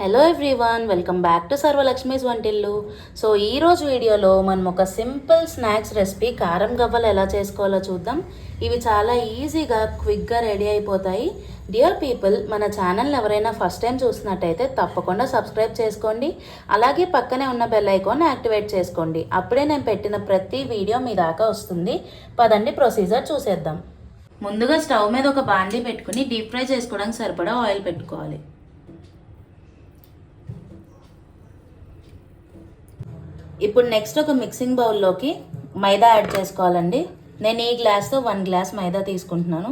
Hello everyone welcome back to Sarvalakshmi's Vantillu so ఈరోజు వీడియోలో మనం ఒక సింపుల్ స్నాక్స్ రెసిపీ కారం గవ్వలు ఎలా చేసుకోవాలో చూద్దాం. ఇవి చాలా ఈజీగా క్విక్గా రెడీ అయిపోతాయి. డియర్ పీపుల్ మన ఛానల్ ఎవరైనా ఫస్ట్ టైం చూసినట్టయితే తప్పకుండా సబ్స్క్రైబ్ చేసుకోండి. అలాగే పక్కనే ఉన్న బెల్ ఐకాన్ యాక్టివేట్ చేసుకోండి. అప్పుడే నేను పెట్టిన ప్రతి వీడియో మీ దాకా వస్తుంది. పదండి ప్రొసీజర్ చూసేద్దాం. ముందుగా స్టవ్ మీద ఒక బాండీ పెట్టుకుని డీప్ ఫ్రై చేసుకోవడానికి సరిపడా ఆయిల్ పెట్టుకోవాలి. ఇప్పుడు నెక్స్ట్ ఒక మిక్సింగ్ బౌల్లోకి మైదా యాడ్ చేసుకోవాలండి. నేను ఈ గ్లాస్తో వన్ గ్లాస్ మైదా తీసుకుంటున్నాను.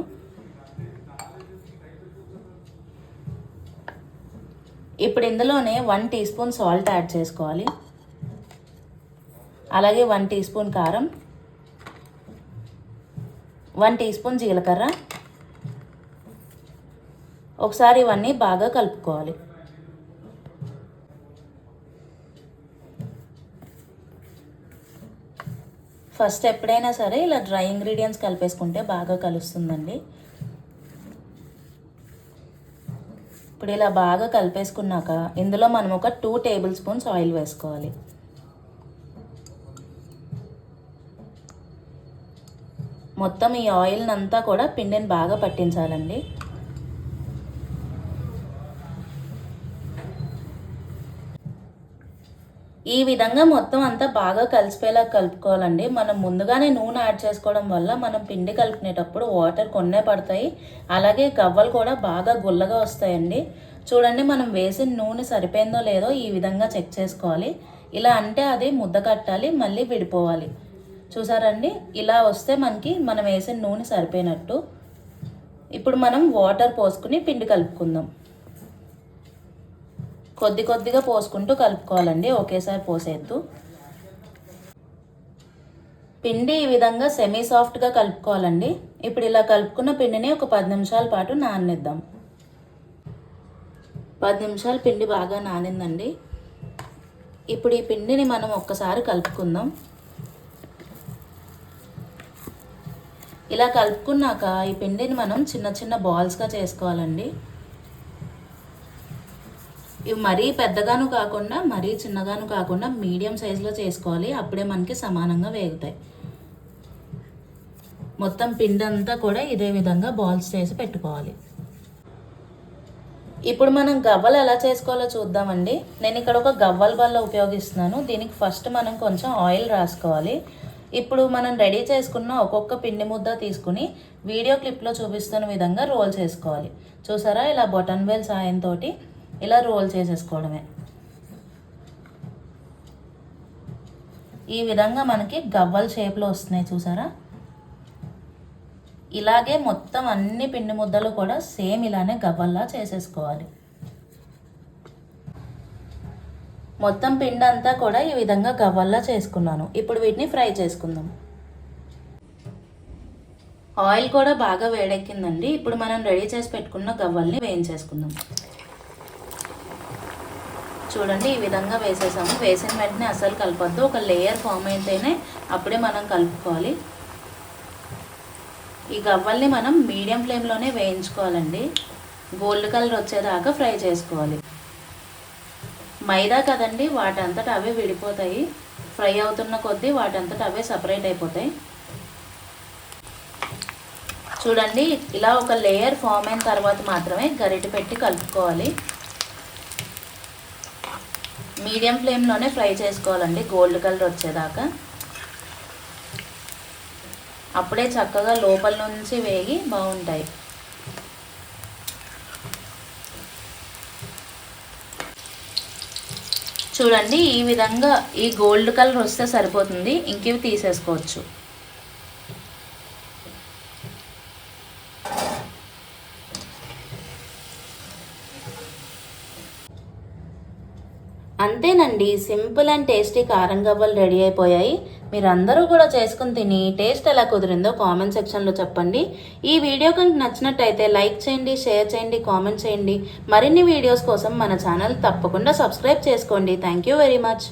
ఇప్పుడు ఇందులోనే one teaspoon salt add చేసుకోవాలి. అలాగే వన్ టీ స్పూన్ కారం. వన్ టీ స్పూన్ జీలకర్ర. ఒకసారి ఇవన్నీ బాగా కలుపుకోవాలి. ఫస్ట్ ఎప్పుడైనా సరే ఇలా డ్రై ఇంగ్రీడియంట్స్ కలిపేసుకుంటే బాగా కలుస్తుందండి. ఇప్పుడు ఇలా బాగా కలిపేసుకున్నాక ఇందులో మనం ఒక టూ టేబుల్ స్పూన్స్ ఆయిల్ వేసుకోవాలి. మొత్తం ఈ ఆయిల్ని అంతా కూడా పిండిని బాగా పట్టించాలండి. ఈ విధంగా మొత్తం అంతా బాగా కలిసిపోయేలా కలుపుకోవాలండి. మనం ముందుగానే నూనె యాడ్ చేసుకోవడం వల్ల మనం పిండి కలుపుకునేటప్పుడు వాటర్ కొన్నే పడతాయి. అలాగే గవ్వలు కూడా బాగా గుల్లగా వస్తాయండి. చూడండి మనం వేసిన నూనె సరిపోయిందో లేదో ఈ విధంగా చెక్ చేసుకోవాలి. ఇలా అంటే అది ముద్ద కట్టాలి మళ్ళీ విడిపోవాలి. చూసారండి? ఇలా వస్తే మనకి మనం వేసిన నూనె సరిపోయినట్టు. ఇప్పుడు మనం వాటర్ పోసుకుని పిండి కలుపుకుందాం. కొద్ది కొద్దిగా పోసుకుంటూ కలుపుకోవాలండి. ఒకేసారి పోసేద్దు. పిండి ఈ విధంగా సెమీ సాఫ్ట్గా కలుపుకోవాలండి. ఇప్పుడు ఇలా కలుపుకున్న పిండిని ఒక పది నిమిషాల పాటు నాననిద్దాం పది నిమిషాలు పిండి బాగా నానిందండి. ఇప్పుడు ఈ పిండిని మనం ఒక్కసారి కలుపుకుందాం. ఇలా కలుపుకున్నాక ఈ పిండిని మనం చిన్న చిన్న బాల్స్గా చేసుకోవాలండి. ఇవి మరీ పెద్దగాను కాకుండా మరీ చిన్నగాను కాకుండా మీడియం సైజులో చేసుకోవాలి. అప్పుడే మనకి సమానంగా వేగుతాయి. మొత్తం పిండంతా కూడా ఇదే విధంగా బాల్స్ చేసి పెట్టుకోవాలి. ఇప్పుడు మనం గవ్వలు ఎలా చేసుకోవాలో చూద్దామండి. నేను ఇక్కడ ఒక గవ్వల బల్ల ఉపయోగిస్తున్నాను. దీనికి ఫస్ట్ మనం కొంచెం ఆయిల్ రాసుకోవాలి. ఇప్పుడు మనం రెడీ చేసుకున్న ఒక్కొక్క పిండి ముద్ద తీసుకుని వీడియో క్లిప్లో చూపిస్తున్న విధంగా రోల్ చేసుకోవాలి. చూసారా? ఇలా బొటన్ వేల్ సాయంతో ఇలా రోల్ చేసేసుకోవడమే. ఈ విధంగా మనకి గవ్వల షేప్లో వస్తున్నాయి చూసారా? ఇలాగే మొత్తం అన్ని పిండి ముద్దలు కూడా సేమ్ ఇలానే గవ్వల్లా చేసేసుకోవాలి. మొత్తం పిండి అంతా కూడా ఈ విధంగా గవ్వల్లా చేసుకున్నాను. ఇప్పుడు వీటిని ఫ్రై చేసుకుందాం. ఆయిల్ కూడా బాగా వేడెక్కిందండి. ఇప్పుడు మనం రెడీ చేసి పెట్టుకున్న గవ్వల్ని వేయించేసుకుందాం. చూడండి ఈ విధంగా వేసేసాము. వేసిన వెంటనే అసలు కలపొద్దు. ఒక లేయర్ ఫామ్ అయితేనే అప్పుడే మనం కలుపుకోవాలి. ఈ గవ్వల్ని మనం మీడియం ఫ్లేమ్లోనే వేయించుకోవాలండి. గోల్డ్ కలర్ వచ్చేదాకా ఫ్రై చేసుకోవాలి. మైదా కదండి వాటంతట అవే విడిపోతాయి. ఫ్రై అవుతున్న కొద్దీ వాటంతట అవే సపరేట్ అయిపోతాయి. చూడండి ఇలా ఒక లేయర్ ఫామ్ అయిన తర్వాత మాత్రమే గరిటె పెట్టి కలుపుకోవాలి. మీడియం ఫ్లేమ్లోనే ఫ్రై చేసుకోవాలండి గోల్డ్ కలర్ వచ్చేదాకా. అప్పుడే చక్కగా లోపల నుంచి వేగి బాగుంటాయి. చూడండి ఈ విధంగా ఈ గోల్డ్ కలర్ వస్తే సరిపోతుంది. ఇంకేవి తీసేసుకోవచ్చు. అంతేనండి సింపుల్ అండ్ టేస్టీ కారం గవ్వలు రెడీ అయిపోయాయి. మీరందరూ కూడా చేసుకుని తిని టేస్ట్ ఎలా కుదిరిందో కామెంట్ సెక్షన్లో చెప్పండి. ఈ వీడియో కనుక నచ్చినట్టయితే లైక్ చేయండి షేర్ చేయండి కామెంట్ చేయండి. మరిన్ని వీడియోస్ కోసం మన ఛానల్ తప్పకుండా సబ్స్క్రైబ్ చేసుకోండి. Thank you very much.